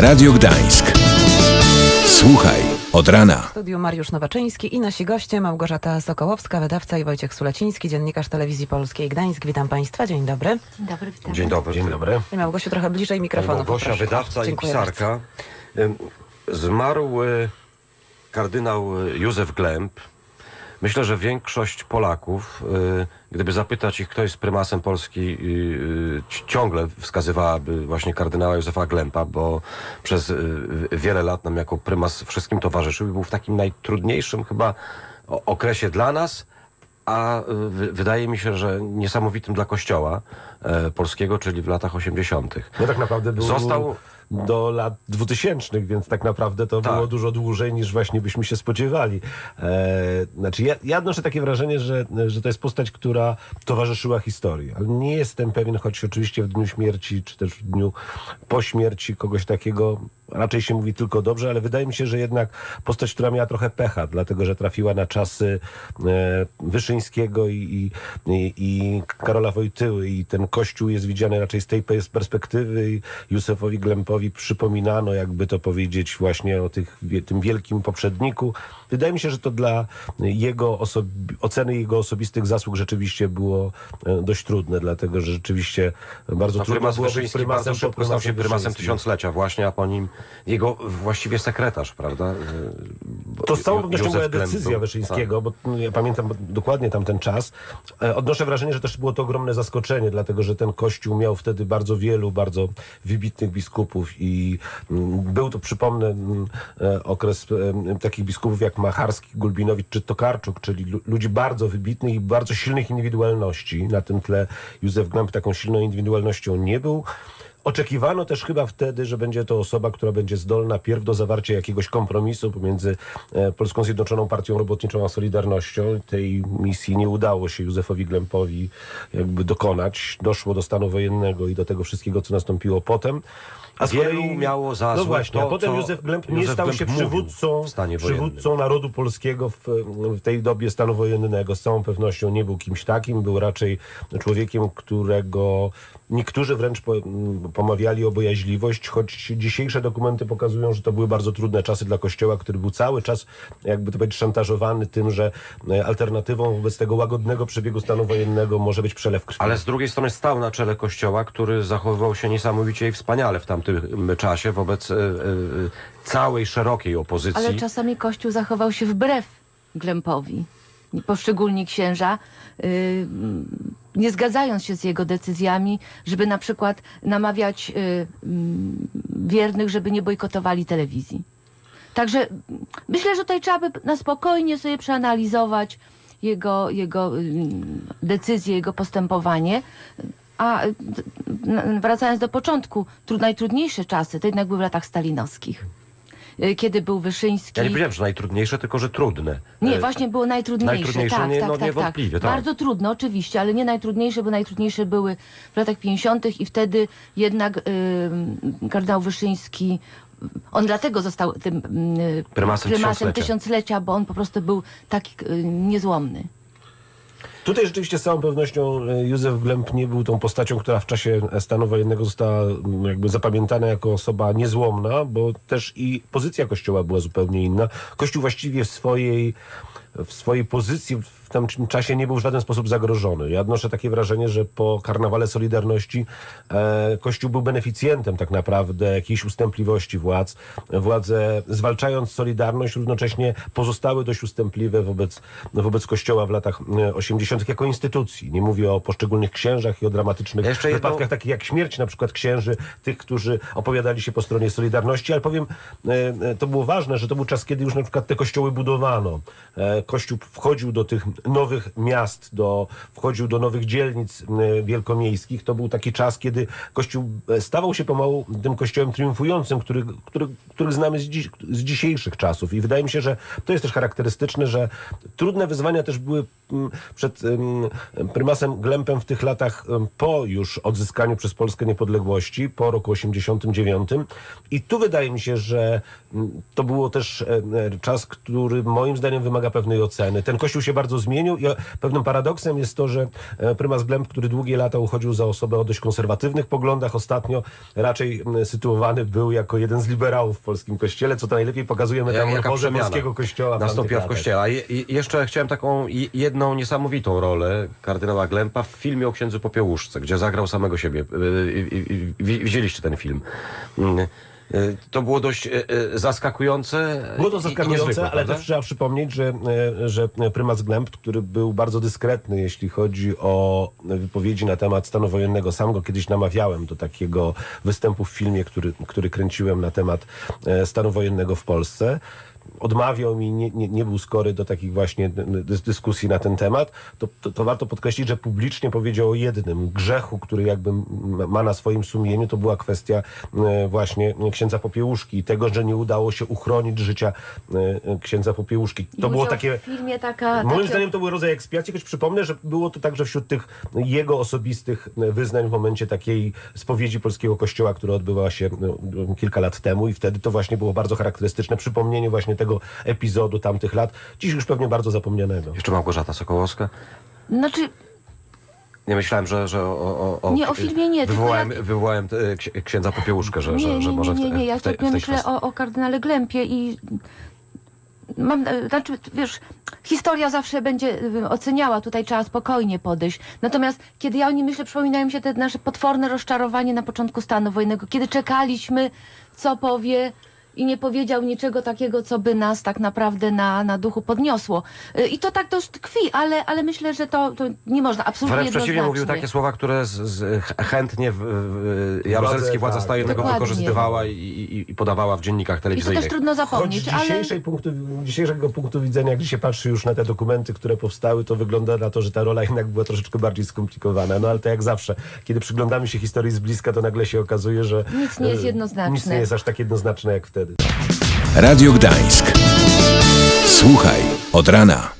Radio Gdańsk. Słuchaj od rana. W studiu Mariusz Nowaczyński i nasi goście Małgorzata Sokołowska, wydawca i Wojciech Suleciński, dziennikarz Telewizji Polskiej Gdańsk. Witam Państwa, dzień dobry. Dzień dobry, witam. Dzień dobry. Dzień dobry. I Małgosiu, trochę bliżej mikrofonu Małgosia, poproszę. wydawca i Dziękuję pisarka. Ym, Zmarł y, kardynał y, Józef Glemp. Myślę, że większość Polaków, y, gdyby zapytać ich, kto jest prymasem Polski, y, y, ci- ciągle wskazywałaby właśnie kardynała Józefa Glempa, bo przez wiele lat nam jako prymas wszystkim towarzyszył i był w takim najtrudniejszym chyba okresie dla nas, a wy- wydaje mi się, że niesamowitym dla Kościoła polskiego, czyli w latach 80. No tak naprawdę był Został- do lat 2000, więc tak naprawdę to Tak. było dużo dłużej niż właśnie byśmy się spodziewali. E, znaczy ja, ja odnoszę takie wrażenie, że, że to jest postać, która towarzyszyła historii, ale nie jestem pewien, choć oczywiście w dniu śmierci, czy też w dniu po śmierci kogoś takiego raczej się mówi tylko dobrze, ale wydaje mi się, że jednak postać, która miała trochę pecha, dlatego że trafiła na czasy e, Wyszyńskiego i, i, i, Karola Wojtyły i ten kościół jest widziany raczej z tej pers- perspektywy i Józefowi Glempowi przypominano, jakby to powiedzieć, właśnie o tych, tym wielkim poprzedniku. Wydaje mi się, że to dla jego oceny jego osobistych zasług rzeczywiście było e, dość trudne, dlatego że rzeczywiście bardzo No, trudno było być prymasem szybko stał się prymasem tysiąclecia właśnie, a po nim jego właściwie sekretarz, prawda? Bo To z całą pewnością była decyzja był- Wyszyńskiego, bo no, ja pamiętam dokładnie tamten czas. E, Odnoszę wrażenie, że też było to ogromne zaskoczenie, dlatego że ten kościół miał wtedy bardzo wielu, bardzo wybitnych biskupów i mm, był to, przypomnę, mm, e, okres e, takich biskupów jak Macharski, Gulbinowicz czy Tokarczuk, czyli lu- ludzi bardzo wybitnych i bardzo silnych indywidualności. Na tym tle Józef Glemp taką silną indywidualnością nie był. Oczekiwano też chyba wtedy, że będzie to osoba, która będzie zdolna pierw do zawarcia jakiegoś kompromisu pomiędzy e, Polską Zjednoczoną Partią Robotniczą a Solidarnością. Tej misji nie udało się Józefowi Glempowi jakby dokonać. Doszło do stanu wojennego i do tego wszystkiego, co nastąpiło potem. A z Wielu kolei- miało za No właśnie, to, a potem Józef Glemp nie Józef stał Glemp się przywódcą, przywódcą narodu polskiego w, w tej dobie stanu wojennego. Z całą pewnością nie był kimś takim, był raczej człowiekiem, którego niektórzy wręcz po, pomawiali o bojaźliwość, choć dzisiejsze dokumenty pokazują, że to były bardzo trudne czasy dla Kościoła, który był cały czas, jakby to powiedzieć, szantażowany tym, że e, alternatywą wobec tego łagodnego przebiegu stanu wojennego może być przelew krwi. Ale z drugiej strony stał na czele kościoła, który zachowywał się niesamowicie i wspaniale w tamtym czasie wobec e, e, całej szerokiej opozycji. Ale czasami Kościół zachował się wbrew Glempowi. Poszczególni księża, y, nie zgadzając się z jego decyzjami, żeby na przykład namawiać y, mm, wiernych, żeby nie bojkotowali telewizji. Także myślę, że tutaj trzeba by na spokojnie sobie przeanalizować jego, jego ym, decyzje, jego postępowanie. A wracając do początku, tru- najtrudniejsze czasy to jednak były w latach stalinowskich. Y, Kiedy był Wyszyński. Ja nie powiedziałem, że najtrudniejsze, tylko że trudne. Nie, E, właśnie było najtrudniejsze. najtrudniejsze, tak, nie- tak, no tak, niewątpliwie, tak. tak. Bardzo trudno, oczywiście, ale nie najtrudniejsze, bo najtrudniejsze były w latach 50. i wtedy jednak y, kardynał Wyszyński. On dlatego został tym y, Prymasem tysiąclecia. tysiąclecia, bo on po prostu był taki y, niezłomny. Tutaj rzeczywiście z całą pewnością e, Józef Glemp nie był tą postacią, która w czasie stanu wojennego została mm, jakby zapamiętana jako osoba niezłomna, bo też i pozycja Kościoła była zupełnie inna. Kościół właściwie w swojej w swojej pozycji w tamtym czasie nie był w żaden sposób zagrożony. Ja odnoszę takie wrażenie, że po karnawale Solidarności e, Kościół był beneficjentem tak naprawdę jakiejś ustępliwości władz. Władze zwalczając Solidarność równocześnie pozostały dość ustępliwe wobec, wobec Kościoła w latach e, 80. Dziesiątek jako instytucji. Nie mówię o poszczególnych księżach i o dramatycznych Jeszcze wypadkach jedno... takich jak śmierć na przykład księży, tych, którzy opowiadali się po stronie Solidarności, ale powiem, e, e, to było ważne, że to był czas, kiedy już na przykład te kościoły budowano. E, Kościół wchodził do tych nowych miast, do, wchodził do nowych dzielnic wielkomiejskich. To był taki czas, kiedy Kościół stawał się pomału tym kościołem triumfującym, który, który, który znamy z, dziś, z dzisiejszych czasów. I wydaje mi się, że to jest też charakterystyczne, że trudne wyzwania też były przed em, prymasem Glempem w tych latach po już odzyskaniu przez Polskę niepodległości, po roku 89. I tu wydaje mi się, że to było też em, czas, który moim zdaniem wymaga pewnej oceny. Ten kościół się bardzo zmienił i pewnym paradoksem jest to, że e, prymas Glemp, który długie lata uchodził za osobę o dość konserwatywnych poglądach, ostatnio raczej sytuowany był jako jeden z liberałów w polskim kościele, co to najlepiej pokazuje metamorfozę polskiego kościoła. nastąpiła w kościele. A je, jeszcze chciałem taką jedną niesamowitą rolę kardynała Glempa w filmie o księdzu Popiełuszce, gdzie zagrał samego siebie. Y, y, wi- Widzieliście ten film. Mm, y, To było dość zaskakujące. Było to zaskakujące, ale też trzeba przypomnieć, że, że prymas Glemp, który był bardzo dyskretny, jeśli chodzi o wypowiedzi na temat stanu wojennego, sam go kiedyś namawiałem do takiego występu w filmie, który, który kręciłem na temat stanu wojennego w Polsce. Odmawiał mi, nie, nie, nie był skory do takich właśnie dys- dyskusji na ten temat, to, to, to warto podkreślić, że publicznie powiedział o jednym grzechu, który jakby ma na swoim sumieniu, to była kwestia e, właśnie księdza Popiełuszki i tego, że nie udało się uchronić życia e, księdza Popiełuszki. To I było takie... W filmie taka, Moim takie... zdaniem to był rodzaj ekspiacji, choć przypomnę, że było to także wśród tych jego osobistych wyznań w momencie takiej spowiedzi polskiego kościoła, która odbywała się no, kilka lat temu i wtedy to właśnie było bardzo charakterystyczne przypomnienie właśnie tego epizodu tamtych lat, dziś już pewnie bardzo zapomnianego. Jeszcze Małgorzata Sokołowska. Znaczy, Nie myślałem, że, że o, o, o, Nie, o filmie nie, Wywołałem, ja- wywołałem e, ksi- księdza Popiełuszkę, że, nie, że, nie, że nie, może w, nie, nie, ja w, w tej myślę o, o kardynale Glempie i mam, e, znaczy, wiesz, historia zawsze będzie e, oceniała, tutaj trzeba spokojnie podejść. Natomiast kiedy ja o nim myślę, przypominają mi się te nasze potworne rozczarowanie na początku stanu wojennego, kiedy czekaliśmy, co powie i nie powiedział niczego takiego, co by nas tak naprawdę na, na duchu podniosło. E, I to tak dość tkwi, ale, ale myślę, że to, to nie można absolutnie Wręcz przeciwnie, mówił takie słowa, które z, z, ch- chętnie w, w, Jaruzelski władza tak, stajennego wykorzystywała i, i, i podawała w dziennikach I to telewizyjnych. też trudno Choć z zapomnieć, ale... dzisiejszej punktu, dzisiejszego punktu widzenia, gdy się patrzy już na te dokumenty, które powstały, to wygląda na to, że ta rola jednak była troszeczkę bardziej skomplikowana. No ale to jak zawsze, kiedy przyglądamy się historii z bliska, to nagle się okazuje, że Nic nie jest e, jednoznaczne. Nic nie jest aż tak jednoznaczne jak wtedy. Radio Gdańsk. Słuchaj od rana.